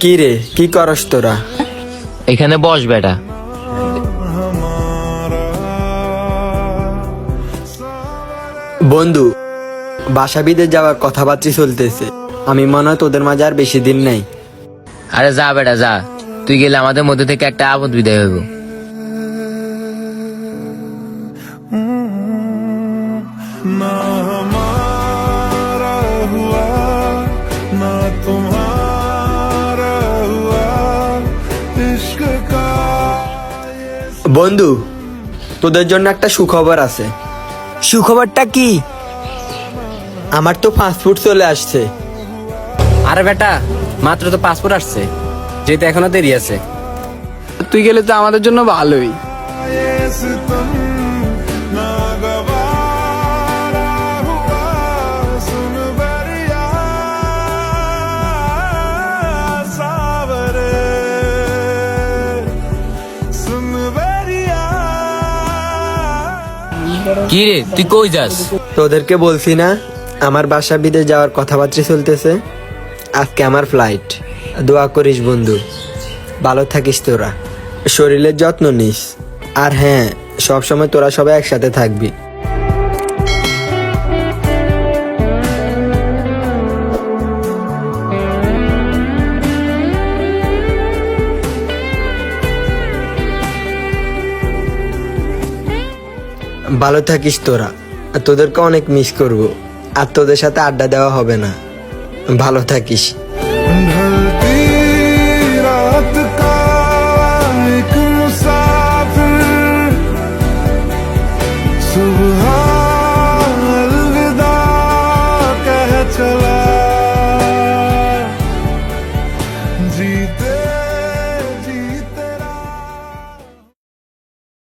কি রে কি করস তোরা এখানে বস বেটা বন্ধু বাসা বিদেশ যাওয়ার কথাবার্তা চলতেছে আমি মনে হয় তোদের মাঝে আর বেশি দিন নাই আরে যা বেটা যা তুই গেলে আমাদের মধ্যে থেকে একটা আপদ বিদায় হইব ना हमारा हुआ ना तुम्हारा বন্ধু তোদের জন্য একটা সুখবর আছে। সুখবরটা কি? আমার তো পাসপোর্ট চলে আসছে। আরে বেটা মাত্র তো পাসপোর্ট আসছে যেহেতু এখনও দেরি আছে। তুই গেলে তো আমাদের জন্য ভালোই। কি রে, তুই কই যাস? তোদেরকে বলছি না, আমার বাসা বিদেশ যাওয়ার কথাবার্তা চলতেছে। আজকে আমার ফ্লাইট দোয়া করিস বন্ধু। ভালো থাকিস তোরা। শরীরের যত্ন নিস। আর হ্যাঁ সবসময় তোরা সবাই একসাথে থাকবি। ভালো থাকিস তোরা। আর তোদেরকে অনেক মিস করব। আর তোদের সাথে আড্ডা দেওয়া হবে না। ভালো থাকিস।